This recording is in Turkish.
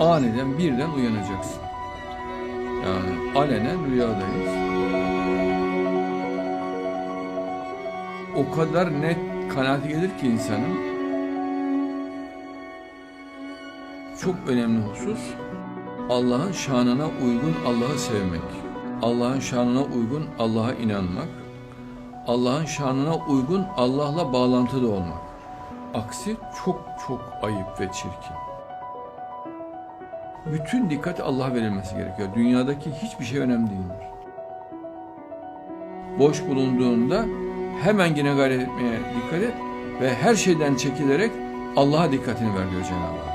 aniden birden uyanacaksın. Yani alenen rüyadayız. O kadar net kanaati gelir ki insanın çok önemli husus Allah'ın şanına uygun Allah'ı sevmek. Allah'ın şanına uygun Allah'a inanmak. Allah'ın şanına uygun Allah'la bağlantıda olmak. Aksi çok çok ayıp ve çirkin. Bütün dikkat Allah'a verilmesi gerekiyor. Dünyadaki hiçbir şey önemli değildir. Boş bulunduğunda hemen yine gayret etmeye dikkat et ve her şeyden çekilerek Allah'a dikkatini ver diyor Cenab-ı Hak.